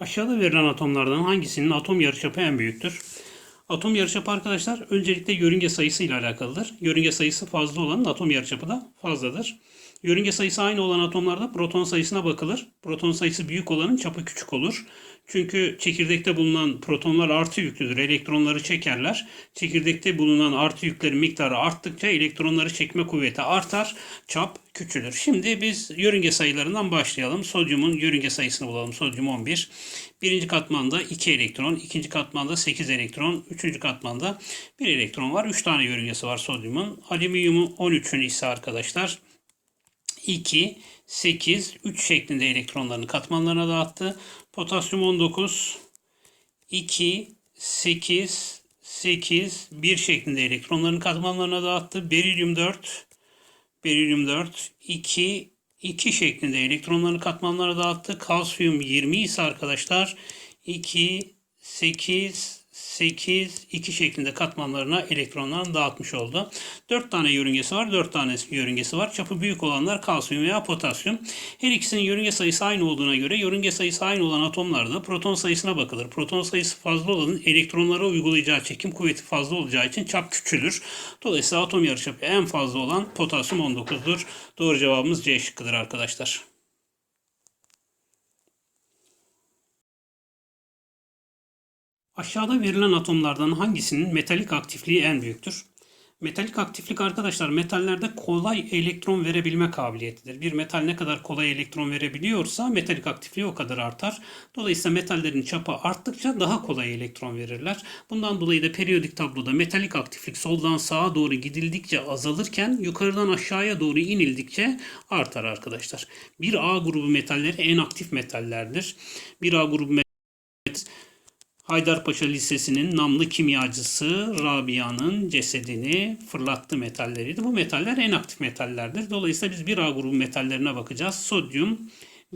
Aşağıda verilen atomlardan hangisinin atom yarıçapı en büyüktür? Atom yarıçapı arkadaşlar öncelikle yörünge sayısı ile alakalıdır. Yörünge sayısı fazla olanın atom yarıçapı da fazladır. Yörünge sayısı aynı olan atomlarda proton sayısına bakılır. Proton sayısı büyük olanın çapı küçük olur. Çünkü çekirdekte bulunan protonlar artı yüklüdür. Elektronları çekerler. Çekirdekte bulunan artı yüklerin miktarı arttıkça elektronları çekme kuvveti artar. Çap küçülür. Şimdi biz yörünge sayılarından başlayalım. Sodyumun yörünge sayısını bulalım. Sodyum 11. Birinci katmanda 2 elektron, ikinci katmanda 8 elektron, üçüncü katmanda 1 elektron var. 3 tane yörüngesi var sodyumun. Alüminyumun 13'ün ise arkadaşlar 2, 8, 3 şeklinde elektronlarını katmanlarına dağıttı. Potasyum 19, 2, 8, 8, 1 şeklinde elektronlarını katmanlarına dağıttı. Berilyum 4, berilyum 4, 2, 2 şeklinde elektronlarını katmanlara dağıttı. Kalsiyum 20 ise arkadaşlar 2, 8, 8, 2 şeklinde katmanlarına elektronlarını dağıtmış oldu. 4 tane yörüngesi var. 4 tane yörüngesi var. Çapı büyük olanlar kalsiyum veya potasyum. Her ikisinin yörünge sayısı aynı olduğuna göre yörünge sayısı aynı olan atomlarda proton sayısına bakılır. Proton sayısı fazla olanın elektronlara uygulayacağı çekim kuvveti fazla olacağı için çap küçülür. Dolayısıyla atom yarıçapı en fazla olan potasyum 19'dur. Doğru cevabımız C şıkkıdır arkadaşlar. Aşağıda verilen atomlardan hangisinin metalik aktifliği en büyüktür? Metalik aktiflik arkadaşlar metallerde kolay elektron verebilme kabiliyetidir. Bir metal ne kadar kolay elektron verebiliyorsa metalik aktifliği o kadar artar. Dolayısıyla metallerin çapı arttıkça daha kolay elektron verirler. Bundan dolayı da periyodik tabloda metalik aktiflik soldan sağa doğru gidildikçe azalırken yukarıdan aşağıya doğru inildikçe artar arkadaşlar. Bir A grubu metalleri en aktif metallerdir. Bir A grubu metalleri Haydarpaşa Lisesi'nin namlı kimyacısı Rabia'nın cesedini fırlattı metalleriydi. Bu metaller en aktif metallerdir. Dolayısıyla biz 1A grubu metallerine bakacağız. Sodyum,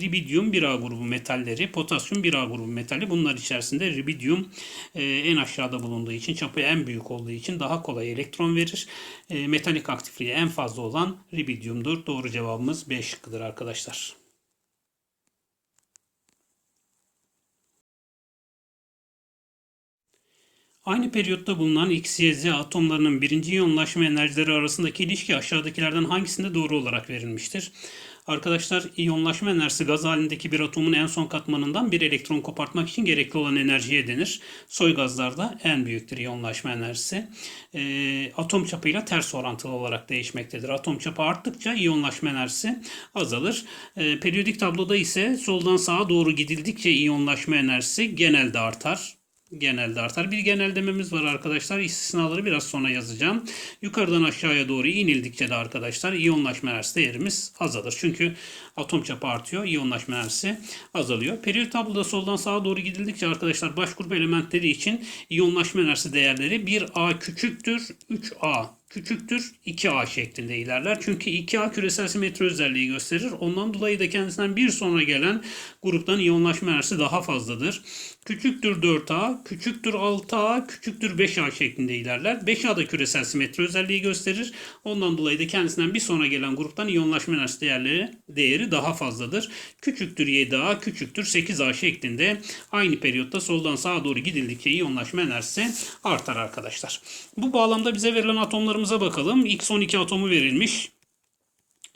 ribidyum 1A grubu metalleri, potasyum 1A grubu metali. Bunlar içerisinde ribidyum e, en aşağıda bulunduğu için, çapı en büyük olduğu için daha kolay elektron verir. E, metalik aktifliği en fazla olan ribidyumdur. Doğru cevabımız B şıkkıdır arkadaşlar. Aynı periyotta bulunan X, Y, Z atomlarının birinci iyonlaşma enerjileri arasındaki ilişki aşağıdakilerden hangisinde doğru olarak verilmiştir? Arkadaşlar iyonlaşma enerjisi gaz halindeki bir atomun en son katmanından bir elektron kopartmak için gerekli olan enerjiye denir. Soy gazlarda en büyüktür iyonlaşma enerjisi. E, atom çapıyla ters orantılı olarak değişmektedir. Atom çapı arttıkça iyonlaşma enerjisi azalır. E, periyodik tabloda ise soldan sağa doğru gidildikçe iyonlaşma enerjisi genelde artar genelde artar. Bir geneldememiz var arkadaşlar. İstisnaları biraz sonra yazacağım. Yukarıdan aşağıya doğru inildikçe de arkadaşlar iyonlaşma enerjisi değerimiz azalır. Çünkü atom çapı artıyor. iyonlaşma enerjisi azalıyor. Periyot tabloda soldan sağa doğru gidildikçe arkadaşlar baş grup elementleri için iyonlaşma enerjisi değerleri 1A küçüktür 3A küçüktür 2A şeklinde ilerler. Çünkü 2A küresel simetri özelliği gösterir. Ondan dolayı da kendisinden bir sonra gelen gruptan iyonlaşma enerjisi daha fazladır. Küçüktür 4A, küçüktür 6A, küçüktür 5A şeklinde ilerler. 5A da küresel simetri özelliği gösterir. Ondan dolayı da kendisinden bir sonra gelen gruptan iyonlaşma enerjisi değerleri, değeri daha fazladır. Küçüktür 7A, küçüktür 8A şeklinde aynı periyotta soldan sağa doğru gidildikçe iyonlaşma enerjisi artar arkadaşlar. Bu bağlamda bize verilen atomlarımıza bakalım. X12 atomu verilmiş.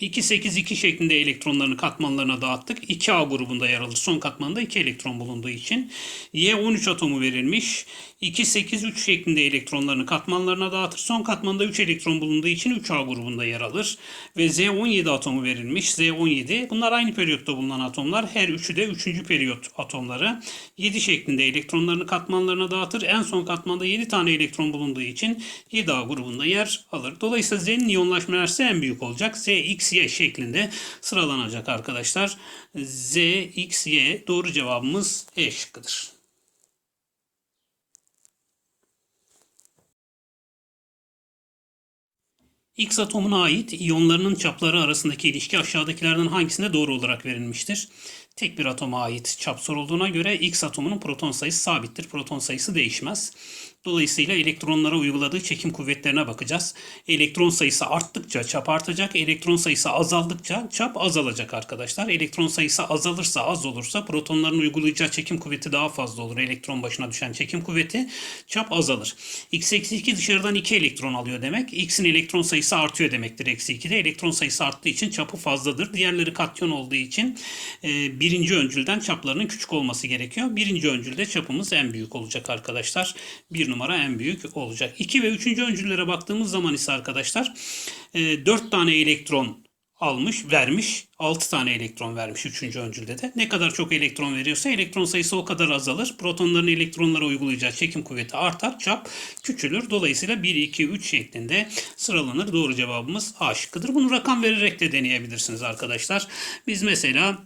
2-8-2 şeklinde elektronlarını katmanlarına dağıttık. 2A grubunda yer alır. Son katmanda 2 elektron bulunduğu için. Y13 atomu verilmiş. 2-8-3 şeklinde elektronlarını katmanlarına dağıtır. Son katmanda 3 elektron bulunduğu için 3A grubunda yer alır. Ve Z17 atomu verilmiş. Z17 bunlar aynı periyotta bulunan atomlar. Her üçü de 3. periyot atomları. 7 şeklinde elektronlarını katmanlarına dağıtır. En son katmanda 7 tane elektron bulunduğu için 7A grubunda yer alır. Dolayısıyla Z'nin iyonlaşma enerjisi en büyük olacak. Z, X, Y şeklinde sıralanacak arkadaşlar. Z, X, Y doğru cevabımız E şıkkıdır. X atomuna ait iyonlarının çapları arasındaki ilişki aşağıdakilerden hangisinde doğru olarak verilmiştir? Tek bir atoma ait çap sorulduğuna göre X atomunun proton sayısı sabittir. Proton sayısı değişmez. Dolayısıyla elektronlara uyguladığı çekim kuvvetlerine bakacağız. Elektron sayısı arttıkça çap artacak, elektron sayısı azaldıkça çap azalacak arkadaşlar. Elektron sayısı azalırsa az olursa protonların uygulayacağı çekim kuvveti daha fazla olur. Elektron başına düşen çekim kuvveti çap azalır. X eksi 2 dışarıdan 2 elektron alıyor demek. X'in elektron sayısı artıyor demektir eksi 2'de. Elektron sayısı arttığı için çapı fazladır. Diğerleri katyon olduğu için e, birinci öncülden çaplarının küçük olması gerekiyor. Birinci öncülde çapımız en büyük olacak arkadaşlar. Bir numara en büyük olacak. 2 ve 3. öncüllere baktığımız zaman ise arkadaşlar e, 4 tane elektron almış, vermiş. 6 tane elektron vermiş 3. öncülde de. Ne kadar çok elektron veriyorsa elektron sayısı o kadar azalır. Protonların elektronlara uygulayacağı çekim kuvveti artar, çap küçülür. Dolayısıyla 1, 2, 3 şeklinde sıralanır. Doğru cevabımız A şıkkıdır. Bunu rakam vererek de deneyebilirsiniz arkadaşlar. Biz mesela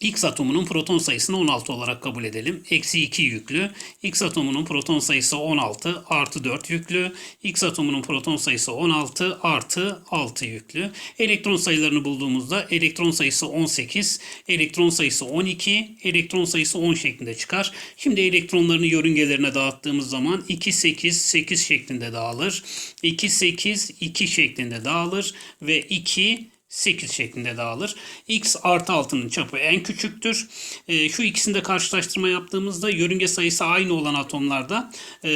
X atomunun proton sayısını 16 olarak kabul edelim. Eksi 2 yüklü. X atomunun proton sayısı 16 artı 4 yüklü. X atomunun proton sayısı 16 artı 6 yüklü. Elektron sayılarını bulduğumuzda elektron sayısı 18, elektron sayısı 12, elektron sayısı 10 şeklinde çıkar. Şimdi elektronlarını yörüngelerine dağıttığımız zaman 2, 8, 8 şeklinde dağılır. 2, 8, 2 şeklinde dağılır ve 2, 8 şeklinde dağılır. X artı 6'nın çapı en küçüktür. E, şu ikisinde karşılaştırma yaptığımızda yörünge sayısı aynı olan atomlarda e,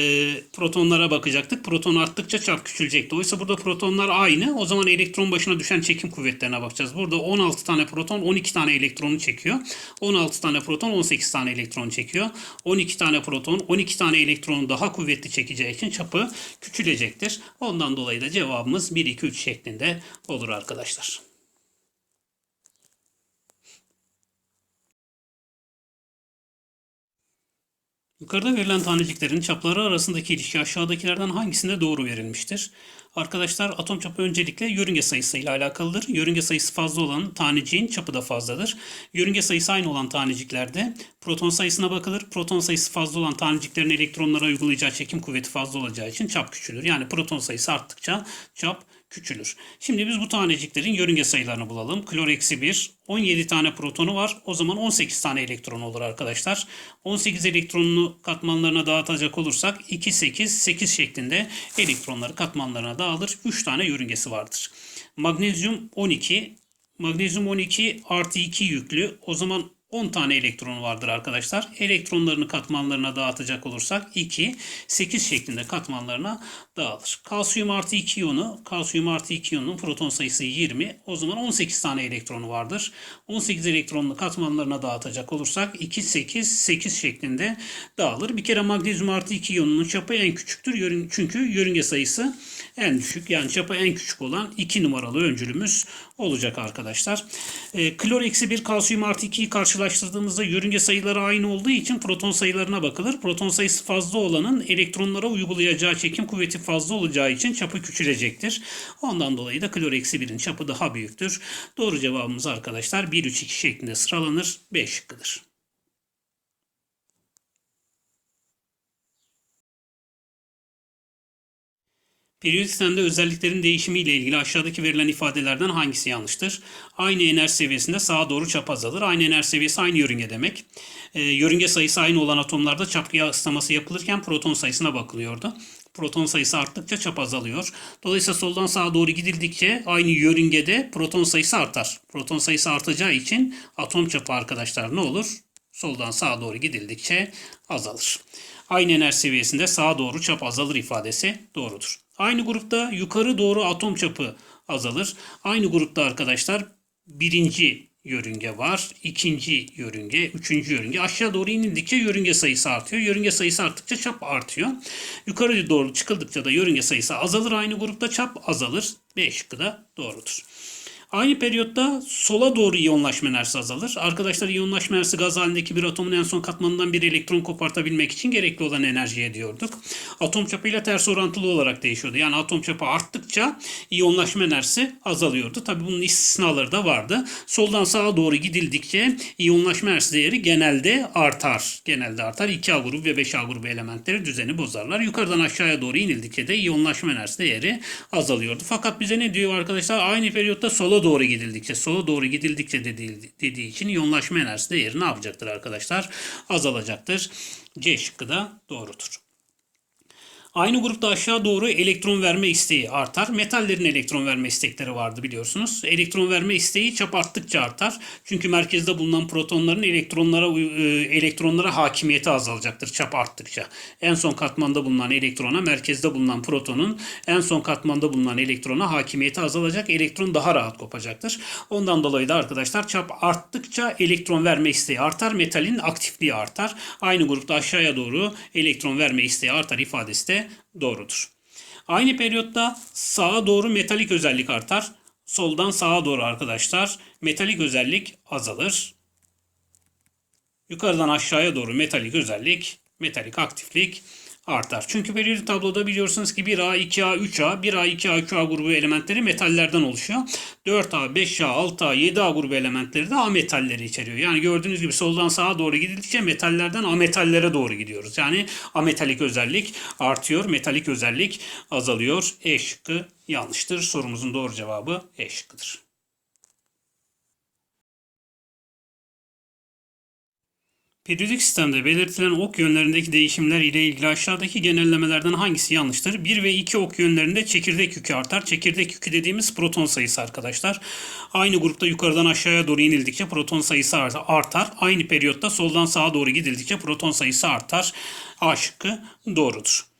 protonlara bakacaktık. Proton arttıkça çap küçülecekti. Oysa burada protonlar aynı. O zaman elektron başına düşen çekim kuvvetlerine bakacağız. Burada 16 tane proton 12 tane elektronu çekiyor. 16 tane proton 18 tane elektron çekiyor. 12 tane proton 12 tane elektronu daha kuvvetli çekeceği için çapı küçülecektir. Ondan dolayı da cevabımız 1, 2, 3 şeklinde olur arkadaşlar. Yukarıda verilen taneciklerin çapları arasındaki ilişki aşağıdakilerden hangisinde doğru verilmiştir? Arkadaşlar atom çapı öncelikle yörünge sayısıyla alakalıdır. Yörünge sayısı fazla olan taneciğin çapı da fazladır. Yörünge sayısı aynı olan taneciklerde proton sayısına bakılır. Proton sayısı fazla olan taneciklerin elektronlara uygulayacağı çekim kuvveti fazla olacağı için çap küçülür. Yani proton sayısı arttıkça çap küçülür. Şimdi biz bu taneciklerin yörünge sayılarını bulalım. Klor eksi 1, 17 tane protonu var. O zaman 18 tane elektron olur arkadaşlar. 18 elektronunu katmanlarına dağıtacak olursak 2, 8, 8 şeklinde elektronları katmanlarına dağılır. 3 tane yörüngesi vardır. Magnezyum 12, magnezyum 12 artı 2 yüklü. O zaman 10 tane elektronu vardır arkadaşlar. Elektronlarını katmanlarına dağıtacak olursak 2, 8 şeklinde katmanlarına dağılır. Kalsiyum artı 2 iyonu, kalsiyum artı 2 iyonunun proton sayısı 20. O zaman 18 tane elektronu vardır. 18 elektronunu katmanlarına dağıtacak olursak 2, 8, 8 şeklinde dağılır. Bir kere magnezyum artı 2 iyonunun çapı en küçüktür. Çünkü yörünge sayısı en düşük. Yani çapı en küçük olan 2 numaralı öncülümüz olacak arkadaşlar. E, klor eksi 1 kalsiyum artı 2'yi karşılaştırdığımızda yörünge sayıları aynı olduğu için proton sayılarına bakılır. Proton sayısı fazla olanın elektronlara uygulayacağı çekim kuvveti fazla olacağı için çapı küçülecektir. Ondan dolayı da klor eksi 1'in çapı daha büyüktür. Doğru cevabımız arkadaşlar 1, 3, 2 şeklinde sıralanır. 5 şıkkıdır. Periyodik sistemde özelliklerin değişimi ile ilgili aşağıdaki verilen ifadelerden hangisi yanlıştır? Aynı enerji seviyesinde sağa doğru çap azalır. Aynı enerji seviyesi aynı yörünge demek. E, yörünge sayısı aynı olan atomlarda çap kıyaslaması yapılırken proton sayısına bakılıyordu. Proton sayısı arttıkça çap azalıyor. Dolayısıyla soldan sağa doğru gidildikçe aynı yörüngede proton sayısı artar. Proton sayısı artacağı için atom çapı arkadaşlar ne olur? Soldan sağa doğru gidildikçe azalır. Aynı enerji seviyesinde sağa doğru çap azalır ifadesi doğrudur. Aynı grupta yukarı doğru atom çapı azalır. Aynı grupta arkadaşlar birinci yörünge var, ikinci yörünge, üçüncü yörünge. Aşağı doğru inildikçe yörünge sayısı artıyor. Yörünge sayısı arttıkça çap artıyor. Yukarı doğru çıkıldıkça da yörünge sayısı azalır. Aynı grupta çap azalır. B şıkkı da doğrudur. Aynı periyotta sola doğru iyonlaşma enerjisi azalır. Arkadaşlar iyonlaşma enerjisi gaz halindeki bir atomun en son katmanından bir elektron kopartabilmek için gerekli olan enerjiye diyorduk. Atom çapıyla ters orantılı olarak değişiyordu. Yani atom çapı arttıkça iyonlaşma enerjisi azalıyordu. Tabi bunun istisnaları da vardı. Soldan sağa doğru gidildikçe iyonlaşma enerjisi değeri genelde artar. Genelde artar. 2A grubu ve 5A grubu elementleri düzeni bozarlar. Yukarıdan aşağıya doğru inildikçe de iyonlaşma enerjisi değeri azalıyordu. Fakat bize ne diyor arkadaşlar? Aynı periyotta sola doğru gidildikçe, sola doğru gidildikçe dediği, dediği için iyonlaşma enerjisi değeri ne yapacaktır arkadaşlar? Azalacaktır. C şıkkı da doğrudur. Aynı grupta aşağı doğru elektron verme isteği artar. Metallerin elektron verme istekleri vardı biliyorsunuz. Elektron verme isteği çap arttıkça artar. Çünkü merkezde bulunan protonların elektronlara e, elektronlara hakimiyeti azalacaktır çap arttıkça. En son katmanda bulunan elektrona merkezde bulunan protonun en son katmanda bulunan elektrona hakimiyeti azalacak. Elektron daha rahat kopacaktır. Ondan dolayı da arkadaşlar çap arttıkça elektron verme isteği artar. Metalin aktifliği artar. Aynı grupta aşağıya doğru elektron verme isteği artar ifadesi doğrudur. Aynı periyotta sağa doğru metalik özellik artar. Soldan sağa doğru arkadaşlar metalik özellik azalır. Yukarıdan aşağıya doğru metalik özellik, metalik aktiflik artar. Çünkü periyodik tabloda biliyorsunuz ki 1A, 2A, 3A, 1A, 2A, 3A grubu elementleri metallerden oluşuyor. 4A, 5A, 6A, 7A grubu elementleri de A metalleri içeriyor. Yani gördüğünüz gibi soldan sağa doğru gidildikçe metallerden A metallere doğru gidiyoruz. Yani ametalik özellik artıyor, metalik özellik azalıyor. E şıkkı yanlıştır. Sorumuzun doğru cevabı E şıkkıdır. Periyodik sistemde belirtilen ok yönlerindeki değişimler ile ilgili aşağıdaki genellemelerden hangisi yanlıştır? 1 ve 2 ok yönlerinde çekirdek yükü artar. Çekirdek yükü dediğimiz proton sayısı arkadaşlar. Aynı grupta yukarıdan aşağıya doğru inildikçe proton sayısı artar. Aynı periyotta soldan sağa doğru gidildikçe proton sayısı artar. A şıkkı doğrudur.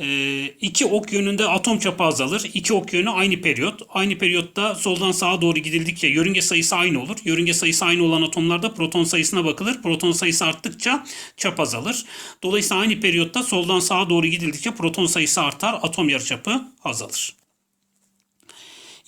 Ee, iki ok yönünde atom çapı azalır. İki ok yönü aynı periyot. Aynı periyotta soldan sağa doğru gidildikçe yörünge sayısı aynı olur. Yörünge sayısı aynı olan atomlarda proton sayısına bakılır. Proton sayısı arttıkça çap azalır. Dolayısıyla aynı periyotta soldan sağa doğru gidildikçe proton sayısı artar. Atom yarıçapı azalır.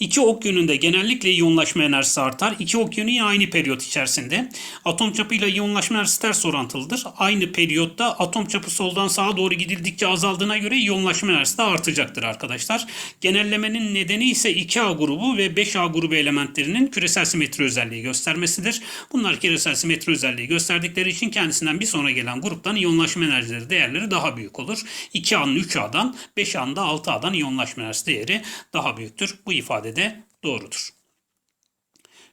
İki ok yönünde genellikle iyonlaşma enerjisi artar. İki ok yönü yine aynı periyot içerisinde. Atom çapıyla iyonlaşma enerjisi ters orantılıdır. Aynı periyotta atom çapı soldan sağa doğru gidildikçe azaldığına göre iyonlaşma enerjisi de artacaktır arkadaşlar. Genellemenin nedeni ise 2A grubu ve 5A grubu elementlerinin küresel simetri özelliği göstermesidir. Bunlar küresel simetri özelliği gösterdikleri için kendisinden bir sonra gelen gruptan iyonlaşma enerjileri değerleri daha büyük olur. 2A'nın 3A'dan 5A'nın da 6A'dan iyonlaşma enerjisi değeri daha büyüktür. Bu ifade de doğrudur.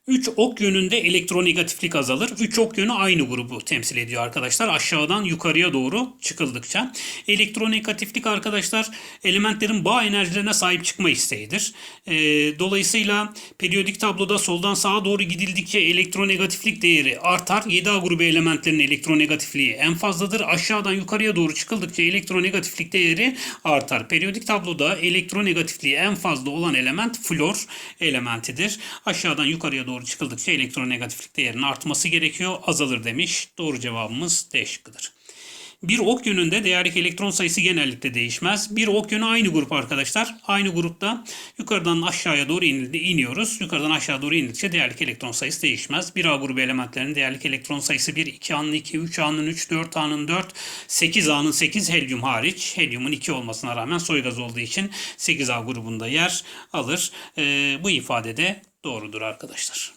3 ok yönünde elektronegatiflik azalır. 3 ok yönü aynı grubu temsil ediyor arkadaşlar. Aşağıdan yukarıya doğru çıkıldıkça. Elektronegatiflik arkadaşlar elementlerin bağ enerjilerine sahip çıkma isteğidir. Ee, dolayısıyla periyodik tabloda soldan sağa doğru gidildikçe elektronegatiflik değeri artar. 7A grubu elementlerin elektronegatifliği en fazladır. Aşağıdan yukarıya doğru çıkıldıkça elektronegatiflik değeri artar. Periyodik tabloda elektronegatifliği en fazla olan element flor elementidir. Aşağıdan yukarıya doğru çıkıldıkça elektronegatiflik değerinin artması gerekiyor. Azalır demiş. Doğru cevabımız D şıkkıdır. Bir ok yönünde değerdeki elektron sayısı genellikle değişmez. Bir ok yönü aynı grup arkadaşlar. Aynı grupta yukarıdan aşağıya doğru inildi, iniyoruz. Yukarıdan aşağı doğru indikçe değerlik elektron sayısı değişmez. 1A grubu elementlerinin değerlik elektron sayısı 1, 2A'nın 2, 3A'nın 3, 4A'nın 4, 8A'nın 8 helyum hariç. Helyumun 2 olmasına rağmen soy gaz olduğu için 8A grubunda yer alır. Ee, bu ifade de doğrudur arkadaşlar.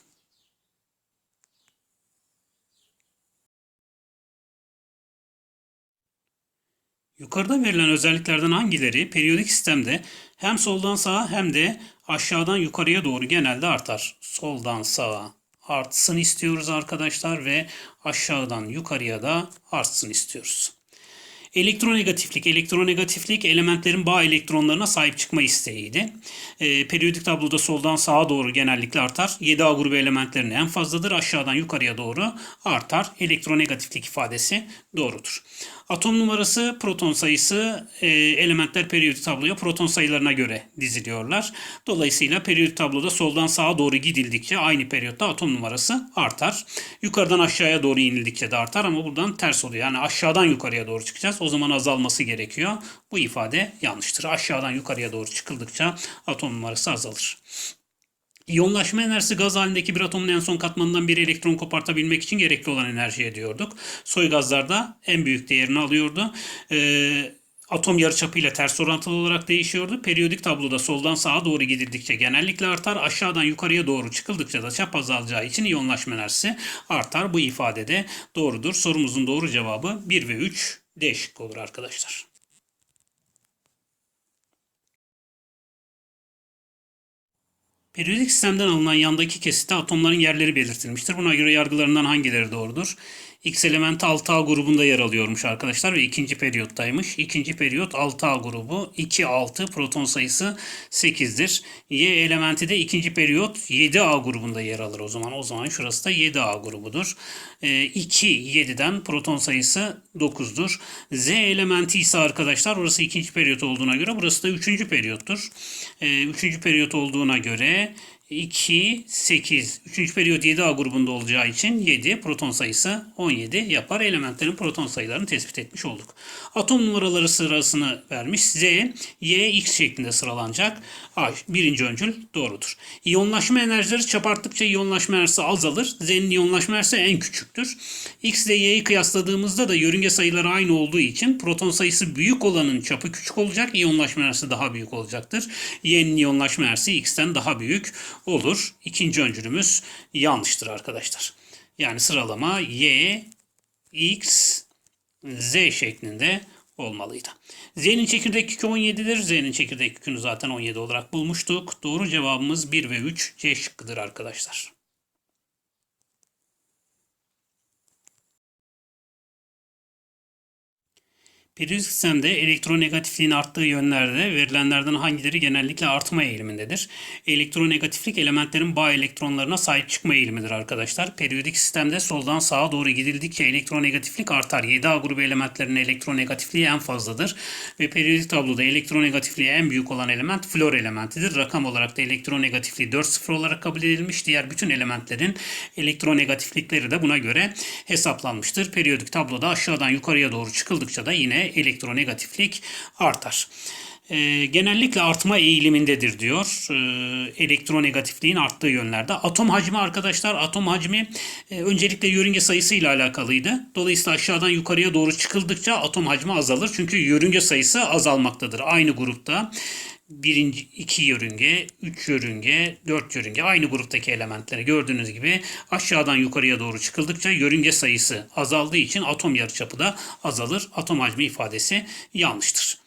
Yukarıda verilen özelliklerden hangileri periyodik sistemde hem soldan sağa hem de aşağıdan yukarıya doğru genelde artar? Soldan sağa artsın istiyoruz arkadaşlar ve aşağıdan yukarıya da artsın istiyoruz. Elektronegatiflik, elektronegatiflik elementlerin bağ elektronlarına sahip çıkma isteğiydi. E, periyodik tabloda soldan sağa doğru genellikle artar. 7A grubu elementlerinin en fazladır. Aşağıdan yukarıya doğru artar. Elektronegatiflik ifadesi doğrudur. Atom numarası, proton sayısı e, elementler periyodik tabloya proton sayılarına göre diziliyorlar. Dolayısıyla periyodik tabloda soldan sağa doğru gidildikçe aynı periyotta atom numarası artar. Yukarıdan aşağıya doğru inildikçe de artar ama buradan ters oluyor. Yani aşağıdan yukarıya doğru çıkacağız. O zaman azalması gerekiyor. Bu ifade yanlıştır. Aşağıdan yukarıya doğru çıkıldıkça atom numarası azalır. İyonlaşma enerjisi gaz halindeki bir atomun en son katmanından bir elektron kopartabilmek için gerekli olan enerjiye diyorduk. Soy gazlarda en büyük değerini alıyordu. Ee, atom yarıçapıyla ters orantılı olarak değişiyordu. Periyodik tabloda soldan sağa doğru gidildikçe genellikle artar. Aşağıdan yukarıya doğru çıkıldıkça da çap azalacağı için iyonlaşma enerjisi artar. Bu ifadede doğrudur. Sorumuzun doğru cevabı 1 ve 3 D şıkkı olur arkadaşlar. Periyodik sistemden alınan yandaki kesitte atomların yerleri belirtilmiştir. Buna göre yargılarından hangileri doğrudur? X elementi 6A grubunda yer alıyormuş arkadaşlar ve ikinci periyottaymış. İkinci periyot 6A grubu 2, 6 proton sayısı 8'dir. Y elementi de ikinci periyot 7A grubunda yer alır o zaman. O zaman şurası da 7A grubudur. E, 2, 7'den proton sayısı 9'dur. Z elementi ise arkadaşlar orası ikinci periyot olduğuna göre burası da üçüncü periyottur. E, üçüncü periyot olduğuna göre 2, 8. Üçüncü periyot 7A grubunda olacağı için 7 proton sayısı 17 yapar. Elementlerin proton sayılarını tespit etmiş olduk. Atom numaraları sırasını vermiş. Z, Y, X şeklinde sıralanacak. A, birinci öncül doğrudur. İyonlaşma enerjileri çaparttıkça iyonlaşma enerjisi azalır. Z'nin iyonlaşma enerjisi en küçüktür. X ile Y'yi kıyasladığımızda da yörünge sayıları aynı olduğu için proton sayısı büyük olanın çapı küçük olacak. İyonlaşma enerjisi daha büyük olacaktır. Y'nin iyonlaşma enerjisi X'ten daha büyük olur. İkinci öncülümüz yanlıştır arkadaşlar. Yani sıralama Y, X, Z şeklinde olmalıydı. Z'nin çekirdek yükü 17'dir. Z'nin çekirdek yükünü zaten 17 olarak bulmuştuk. Doğru cevabımız 1 ve 3 C şıkkıdır arkadaşlar. Periyodik sistemde elektronegatifliğin arttığı yönlerde verilenlerden hangileri genellikle artma eğilimindedir? Elektronegatiflik elementlerin bağ elektronlarına sahip çıkma eğilimidir arkadaşlar. Periyodik sistemde soldan sağa doğru gidildikçe elektronegatiflik artar. 7A grubu elementlerin elektronegatifliği en fazladır. Ve periyodik tabloda elektronegatifliği en büyük olan element flor elementidir. Rakam olarak da elektronegatifliği 4 sıfır olarak kabul edilmiş. Diğer bütün elementlerin elektronegatiflikleri de buna göre hesaplanmıştır. Periyodik tabloda aşağıdan yukarıya doğru çıkıldıkça da yine elektronegatiflik artar. E, genellikle artma eğilimindedir diyor. E, elektronegatifliğin arttığı yönlerde. Atom hacmi arkadaşlar atom hacmi e, öncelikle yörünge sayısı ile alakalıydı. Dolayısıyla aşağıdan yukarıya doğru çıkıldıkça atom hacmi azalır. Çünkü yörünge sayısı azalmaktadır. Aynı grupta birinci, iki yörünge, üç yörünge, dört yörünge aynı gruptaki elementleri gördüğünüz gibi aşağıdan yukarıya doğru çıkıldıkça yörünge sayısı azaldığı için atom yarıçapı da azalır. Atom hacmi ifadesi yanlıştır.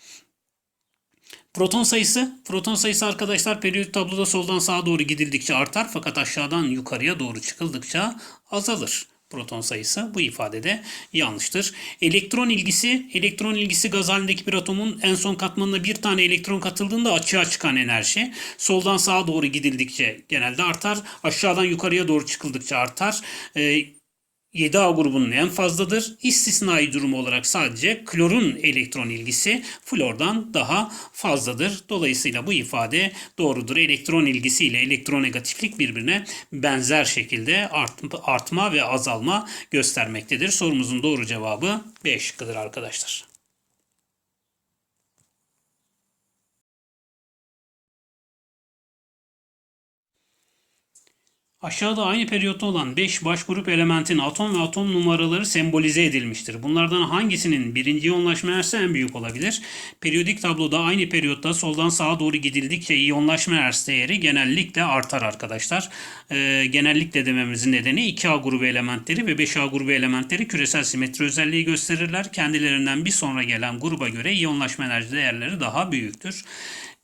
Proton sayısı, proton sayısı arkadaşlar periyodik tabloda soldan sağa doğru gidildikçe artar fakat aşağıdan yukarıya doğru çıkıldıkça azalır proton sayısı bu ifadede yanlıştır. Elektron ilgisi, elektron ilgisi gaz halindeki bir atomun en son katmanına bir tane elektron katıldığında açığa çıkan enerji. Soldan sağa doğru gidildikçe genelde artar. Aşağıdan yukarıya doğru çıkıldıkça artar. Ee, 7A grubunun en fazladır. İstisnai durumu olarak sadece klorun elektron ilgisi flordan daha fazladır. Dolayısıyla bu ifade doğrudur. Elektron ilgisi ile elektronegatiflik birbirine benzer şekilde artma ve azalma göstermektedir. Sorumuzun doğru cevabı B şıkkıdır arkadaşlar. Aşağıda aynı periyotta olan 5 baş grup elementin atom ve atom numaraları sembolize edilmiştir. Bunlardan hangisinin birinci iyonlaşma en büyük olabilir? Periyodik tabloda aynı periyotta soldan sağa doğru gidildikçe iyonlaşma enerjisi değeri genellikle artar arkadaşlar. Ee, genellikle dememizin nedeni 2A grubu elementleri ve 5A grubu elementleri küresel simetri özelliği gösterirler. Kendilerinden bir sonra gelen gruba göre iyonlaşma enerji değerleri daha büyüktür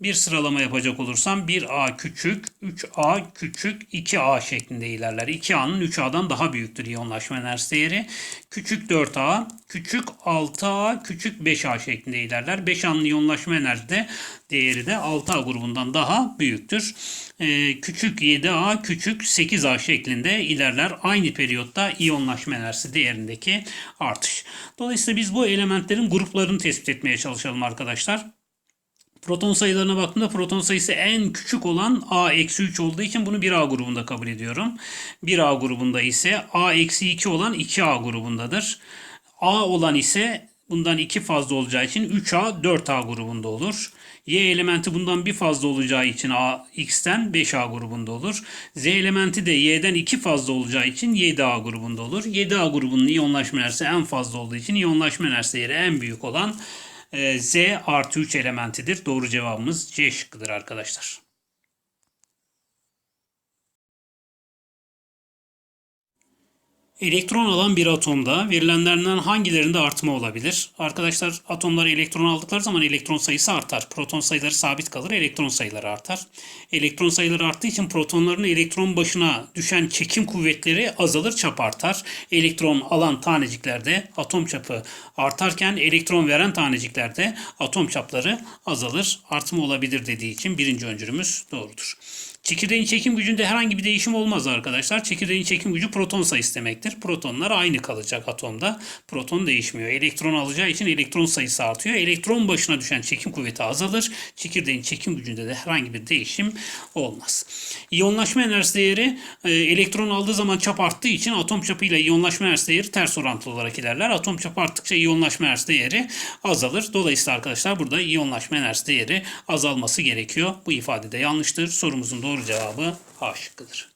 bir sıralama yapacak olursam 1A küçük, 3A küçük, 2A şeklinde ilerler. 2A'nın 3A'dan daha büyüktür iyonlaşma enerjisi değeri. Küçük 4A, küçük 6A, küçük 5A şeklinde ilerler. 5A'nın iyonlaşma enerjisi değeri de 6A grubundan daha büyüktür. Ee, küçük 7A, küçük 8A şeklinde ilerler. Aynı periyotta iyonlaşma enerjisi değerindeki artış. Dolayısıyla biz bu elementlerin gruplarını tespit etmeye çalışalım arkadaşlar. Proton sayılarına baktığımda proton sayısı en küçük olan A-3 olduğu için bunu 1A grubunda kabul ediyorum. 1A grubunda ise A-2 olan 2A grubundadır. A olan ise bundan 2 fazla olacağı için 3A 4A grubunda olur. Y elementi bundan bir fazla olacağı için A X'ten 5A grubunda olur. Z elementi de Y'den 2 fazla olacağı için 7A grubunda olur. 7A grubunun iyonlaşma enerjisi en fazla olduğu için iyonlaşma enerjisi en büyük olan Z artı 3 elementidir. Doğru cevabımız C şıkkıdır arkadaşlar. Elektron alan bir atomda verilenlerden hangilerinde artma olabilir? Arkadaşlar atomlar elektron aldıkları zaman elektron sayısı artar. Proton sayıları sabit kalır, elektron sayıları artar. Elektron sayıları arttığı için protonların elektron başına düşen çekim kuvvetleri azalır, çap artar. Elektron alan taneciklerde atom çapı artarken elektron veren taneciklerde atom çapları azalır, artma olabilir dediği için birinci öncülümüz doğrudur. Çekirdeğin çekim gücünde herhangi bir değişim olmaz arkadaşlar. Çekirdeğin çekim gücü proton sayısı demektir. Protonlar aynı kalacak atomda. Proton değişmiyor. Elektron alacağı için elektron sayısı artıyor. Elektron başına düşen çekim kuvveti azalır. Çekirdeğin çekim gücünde de herhangi bir değişim olmaz. İyonlaşma enerjisi değeri e, elektron aldığı zaman çap arttığı için atom çapıyla iyonlaşma enerjisi değeri ters orantılı olarak ilerler. Atom çapı arttıkça iyonlaşma enerjisi değeri azalır. Dolayısıyla arkadaşlar burada iyonlaşma enerjisi değeri azalması gerekiyor. Bu ifade de yanlıştır. Sorumuzun doğru cevabı A şıkkıdır.